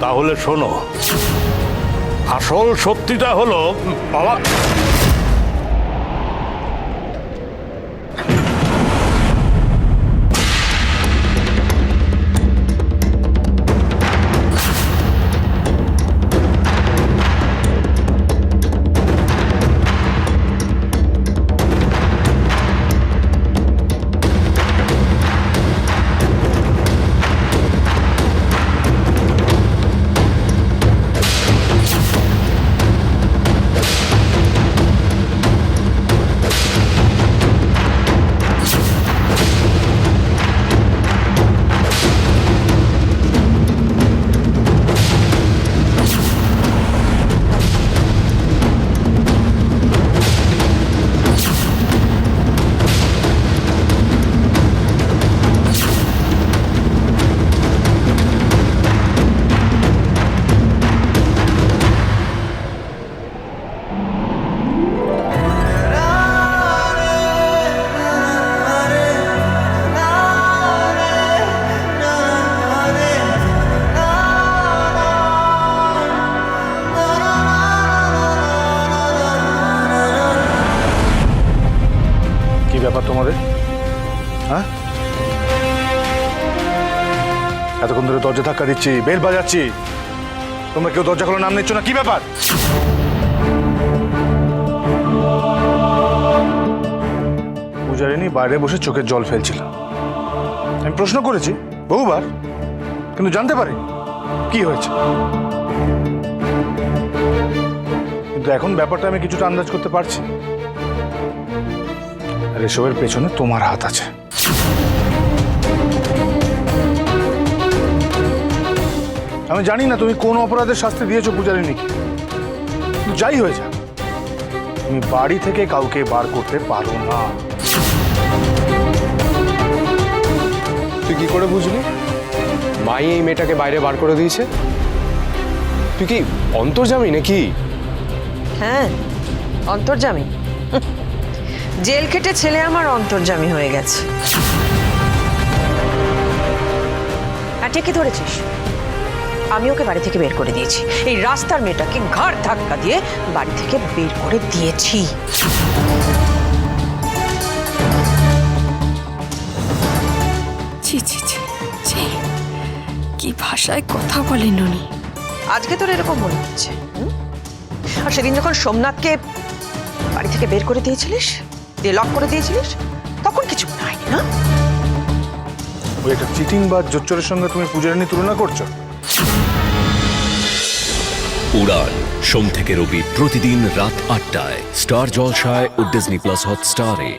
তাহলে শোনো। আসল সত্যিটা হলো বাবা। কি ব্যাপার তোমাদের? হ্যাঁ? এতক্ষণ ধরে দরজা ধাক্কা দিচ্ছি, বেল বাজাচ্ছি। তোমরা কেউ দরজা খোলার নাম নিচ্ছ না? কি ব্যাপার? পূজারিনী বাইরে বসে চোখের জল ফেলছিল। আমি প্রশ্ন করেছি, বহুবার, কিন্তু জানতে পারি কি হয়েছে। কিন্তু এখন ব্যাপারটা আমি কিছুটা আন্দাজ করতে পারছি। আর এসবের পেছনে তোমার হাত আছে। আমি জানি না তুমি কোন অপরাধের শাস্তি দিয়েছ পূজারিনীকে যাই হয়ে যাক। তুমি বাড়ি থেকে কাউকে বার করতে পারো না। তুই কি করে বুঝলি? মাই এই মেয়েটাকে বাইরে বার করে দিয়েছে? তুই কি অন্তর্জামি নাকি? হ্যাঁ অন্তর্জামী। হুঁ, জেল খেটে ছেলে আমার অন্তর্জামী হয়ে গেছে। আর ঠিকই ধরেছিস? আমি ওকে বাড়ি থেকে বের করে দিয়েছি। এই রাস্তার মেয়েটাকে ঘাড় ধাক্কা দিয়ে বাড়ি থেকে বের করে দিয়েছি। ছি ছি ছি ছি। কি ভাষায় কথা বলেন উনি? আজকে তোর এরকম মনে হচ্ছে? আর সেদিন যখন সোমনাথকে বাড়ি থেকে বের করে দিয়েছিলিস দিয়ে লক করে দিয়েছিলিস? তখন কিছু মনে হয়নি না? ওই একটা চিটিং বা জোচ্চরের সঙ্গে তুমি পূজারিনী তুলনা করছ? উড়ান সোম থেকে রবি প্রতিদিন রাত আটটায়। স্টার জলসায় ও ডিজনি প্লাস হটস্টারে।